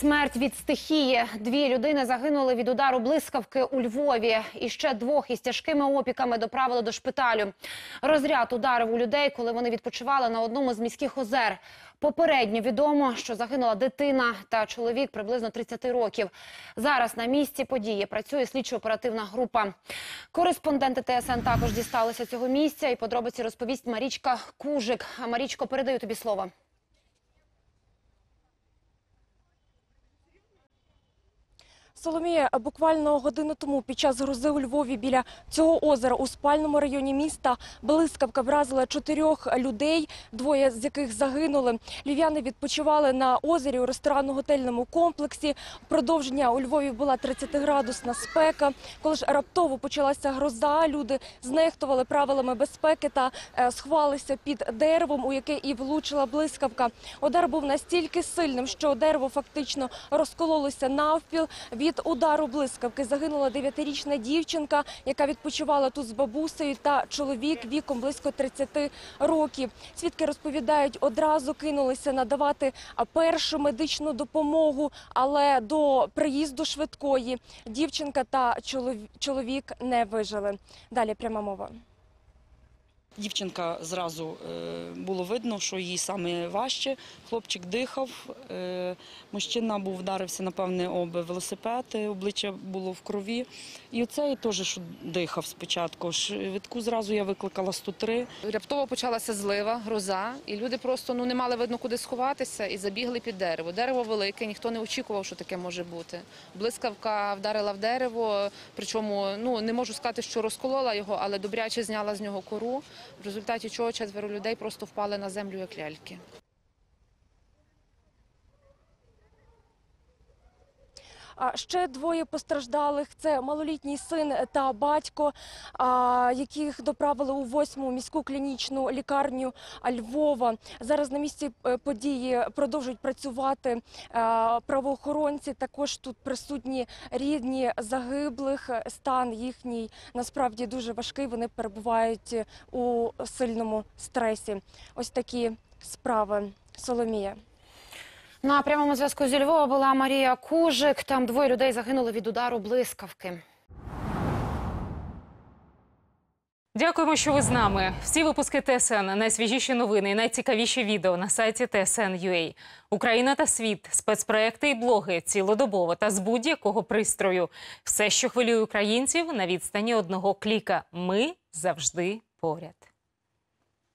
Смерть від стихії. Дві людини загинули від удару блискавки у Львові. І ще двох із тяжкими опіками доправили до шпиталю. Розряд ударив у людей, коли вони відпочивали на одному з міських озер. Попередньо відомо, що загинула дитина та чоловік приблизно 30 років. Зараз на місці події працює слідчо-оперативна група. Кореспонденти ТСН також дісталися цього місця. І подробиці розповість Марічка Кужик. Марічко, передаю тобі слово. Соломія, буквально годину тому під час грози у Львові біля цього озера у спальному районі міста блискавка вразила чотирьох людей, двоє з яких загинули. Львів'яни відпочивали на озері у ресторанно-готельному комплексі. Продовження у Львові була 30-градусна спека. Коли ж раптово почалася гроза, люди знехтували правилами безпеки та е, сховалися під деревом, у яке і влучила блискавка. Удар був настільки сильним, що дерево фактично розкололося навпіл. Від удару блискавки загинула дев'ятирічна дівчинка, яка відпочивала тут з бабусею, та чоловік віком близько 30 років. Свідки розповідають, одразу кинулися надавати першу медичну допомогу, але до приїзду швидкої дівчинка та чолові- чоловік не вижили. Далі пряма мова. Дівчинка зразу е, було видно, що їй саме важче. Хлопчик дихав. Е, мужчина був вдарився, напевне, об велосипед, обличчя було в крові. І оцей теж що дихав спочатку. Швидку зразу я викликала 103. Раптово почалася злива, гроза, і люди просто ну не мали видно, куди сховатися, і забігли під дерево. Дерево велике, ніхто не очікував, що таке може бути. Блискавка вдарила в дерево, причому ну не можу сказати, що розколола його, але добряче зняла з нього кору. В результаті чого четверо людей просто впали на землю як ляльки. А ще двоє постраждалих це малолітній син та батько, яких доправили у восьму міську клінічну лікарню Львова. Зараз на місці е, події продовжують працювати е, правоохоронці. Також тут присутні рідні загиблих. Стан їхній насправді дуже важкий. Вони перебувають у сильному стресі. Ось такі справи. Соломія. На прямому зв'язку зі Львова була Марія Кужик. Там двоє людей загинули від удару блискавки. Дякуємо, що ви з нами. Всі випуски ТСН, найсвіжіші новини і найцікавіші відео на сайті TSN.ua. Україна та світ, спецпроекти і блоги цілодобово та з будь-якого пристрою. Все, що хвилює українців, на відстані одного кліка. Ми завжди поряд.